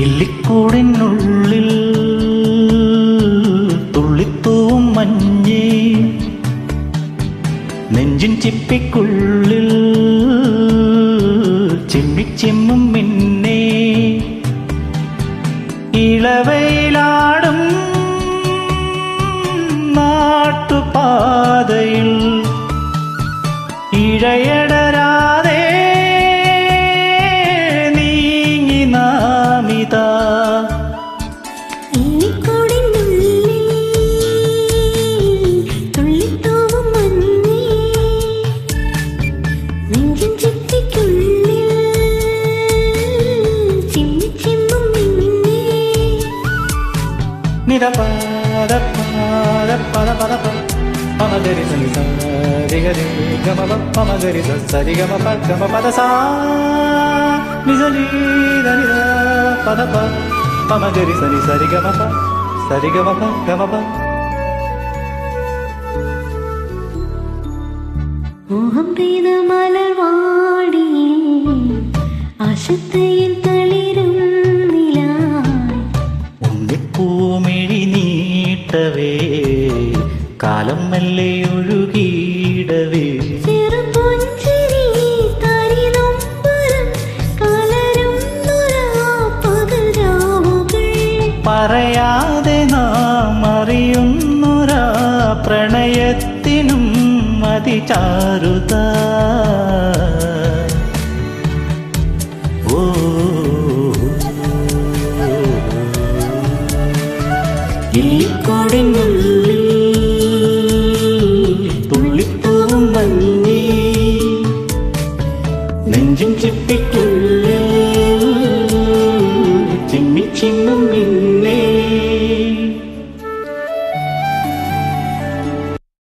ഇല്ലിക്കൂടിനുള്ളിൽ തുള്ളിത്തൂവും മഞ്ഞേ നെഞ്ചിൻ ചിപ്പിക്കുള്ളിൽ ചിമ്മിച്ചിമ്മും മിന്നേ ഇളവയിലാടും നാട്ടുപാതയിൽ ഇഴയടരാതെ നാമിതാ ഇല്ലിക്കൂടിനുള്ളിൽ തുള്ളിത്തൂവും മഞ്ഞേ നെഞ്ചിൻ ചിപ്പിക്കുള്ളിൽ ചിമ്മിച്ചിമ്മും മിന്നേ നിരപാദ പാദ പദ പദ പ പമഗരി സനി ഗമ പ ഗമ പ ഗമ പ മോഹം പെയ്ത മലർവാടിയിൽ ആശത്തയിൽ തളിരും ഉണ്ണിപ്പൂമിഴി നീട്ടവേ കാലം മെല്ലെ ഒഴുകിയിടവേ. പറയാതെ നാം അറിയുന്നൊരാ പ്രണയത്തിനും അതിചാരുത. ഓ. ഇല്ലിക്കോടിനുള്ളിൽ തുള്ളിപ്പൂവും ചിപ്പിക്കുള്ളിൽ